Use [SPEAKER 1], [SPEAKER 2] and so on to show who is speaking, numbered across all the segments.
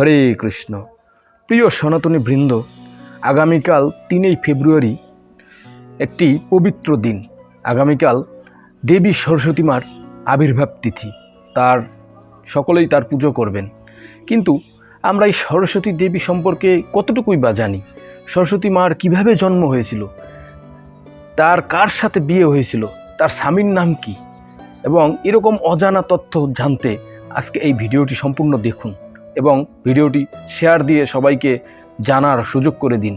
[SPEAKER 1] হরে কৃষ্ণ। প্রিয় সনাতনী বৃন্দ, আগামীকাল তিনই ফেব্রুয়ারি একটি পবিত্র দিন। আগামীকাল দেবী সরস্বতী মার আবির্ভাব তিথি। তার, সকলেই তার পুজো করবেন। কিন্তু আমরা এই সরস্বতী দেবী সম্পর্কে কতটুকুই বা জানি? সরস্বতী মার কীভাবে জন্ম হয়েছিল? তার কার সাথে বিয়ে হয়েছিল? তার স্বামীর নাম কি? এবং এরকম অজানা তথ্য জানতে আজকে এই ভিডিওটি সম্পূর্ণ দেখুন। এবং ভিডিওটি শেয়ার দিয়ে সবাইকে জানার সুযোগ করে দিন।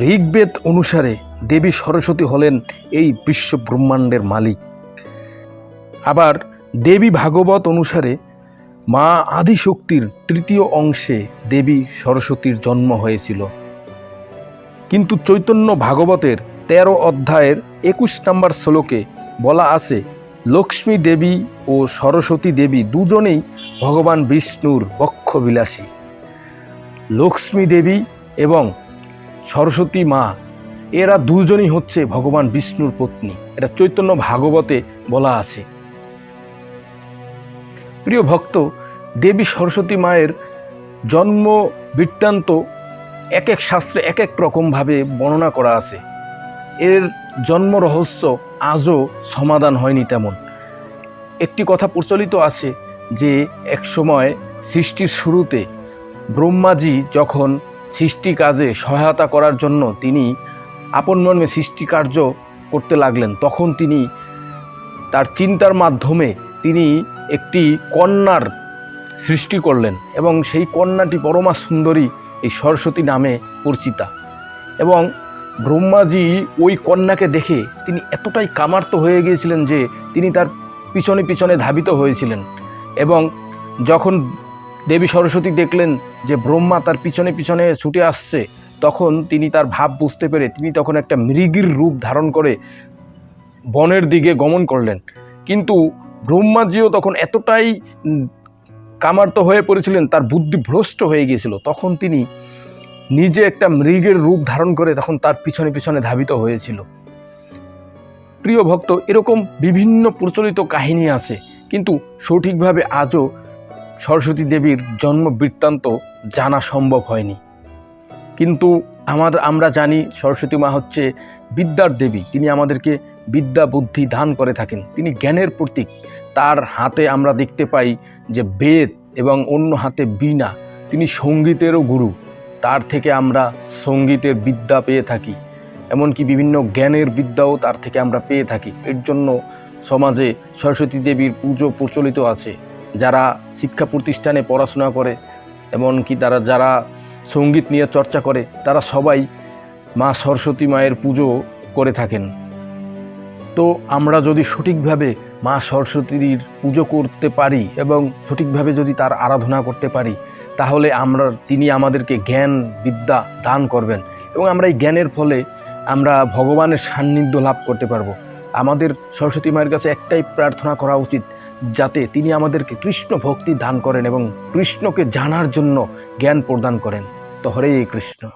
[SPEAKER 1] ঋগ্বেদ অনুসারে দেবী সরস্বতী হলেন এই বিশ্ব ব্রহ্মাণ্ডের মালিক। আবার দেবী ভাগবত অনুসারে মা আদিশক্তির তৃতীয় অংশে দেবী সরস্বতীর জন্ম হয়েছিল। কিন্তু চৈতন্য ভাগবতের তেরো অধ্যায়ের একুশ নম্বর শ্লোকে বলা আছে লক্ষ্মী দেবী ও সরস্বতী দেবী দুজনেই ভগবান বিষ্ণুর বক্ষবিলাসী লক্ষ্মী দেবী এবং সরস্বতী মা, এরা দুজনই হচ্ছে ভগবান বিষ্ণুর পত্নী। এটা চৈতন্য ভাগবতে বলা আছে। প্রিয় ভক্ত, দেবী সরস্বতী মায়ের জন্ম বৃত্তান্ত এক এক শাস্ত্রে এক এক রকমভাবে বর্ণনা করা আছে। এর জন্ম রহস্য আজও সমাধান হয়নি তেমন। একটি কথা প্রচলিত আছে যে, এক সময় সৃষ্টির শুরুতে ব্রহ্মাজি যখন সৃষ্টি কাজে সহায়তা করার জন্য তিনি আপন মর্মে সৃষ্টি কার্য করতে লাগলেন, তখন তিনি তার চিন্তার মাধ্যমে তিনি একটি কন্যার সৃষ্টি করলেন এবং সেই কন্যাটি পরমা সুন্দরী এই সরস্বতী নামে পরিচিতা। এবং ব্রহ্মাজি ওই কন্যাকে দেখে তিনি এতটাই কামার্ত হয়ে গিয়েছিলেন যে তিনি তার পিছনে পিছনে ধাবিত হয়েছিলেন এবং যখন দেবী সরস্বতী দেখলেন যে ব্রহ্মা তার পিছনে পিছনে ছুটে আসছে, তখন তিনি তার ভাব বুঝতে পেরে তিনি তখন একটা মৃগীর রূপ ধারণ করে বনের দিকে গমন করলেন। কিন্তু ব্রহ্মাজিও তখন এতটাই কামার্ত হয়ে পড়েছিলেন, তার বুদ্ধি ভ্রষ্ট হয়ে গিয়েছিল, তখন তিনি নিজে একটা মৃগের রূপ ধারণ করে তখন তার পিছনে পিছনে ধাবিত হয়েছিল। প্রিয় ভক্ত, এরকম বিভিন্ন প্রচলিত কাহিনী আছে, কিন্তু সঠিকভাবে আজও সরস্বতী দেবীর জন্ম বৃত্তান্ত জানা সম্ভব হয়নি। কিন্তু আমাদের আমরা জানি সরস্বতী মা হচ্ছে বিদ্যার দেবী, তিনি আমাদেরকে বিদ্যা বুদ্ধি দান করে থাকেন। তিনি জ্ঞানের প্রতীক। তার হাতে আমরা দেখতে পাই যে বেদ এবং অন্য হাতে বীণা। তিনি সঙ্গীতেরও গুরু। তার থেকে আমরা সঙ্গীতের বিদ্যা পেয়ে থাকি। এমনকি বিভিন্ন জ্ঞানের বিদ্যাও তার থেকে আমরা পেয়ে থাকি। এর জন্য সমাজে সরস্বতী দেবীর পুজো প্রচলিত আছে। যারা শিক্ষা প্রতিষ্ঠানে পড়াশোনা করে, এমনকি তারা যারা সংগীত নিয়ে চর্চা করে, তারা সবাই মা সরস্বতী মায়ের পুজো করে থাকেন। তো আমরা যদি সঠিকভাবে মা সরস্বতীর পুজো করতে পারি এবং সঠিকভাবে যদি তার আরাধনা করতে পারি তাহলে আমরা, তিনি আমাদেরকে জ্ঞান, বিদ্যা দান করবেন। এবং আমরা এই জ্ঞানের ফলে আমরা ভগবানের সান্নিধ্য লাভ করতে পারব। আমাদের সরস্বতী মায়ের কাছে একটাই প্রার্থনা করা উচিত, যাতে তিনি আমাদেরকে কৃষ্ণ ভক্তি দান করেন এবং কৃষ্ণকে জানার জন্য জ্ঞান প্রদান করেন। তো হরে কৃষ্ণ।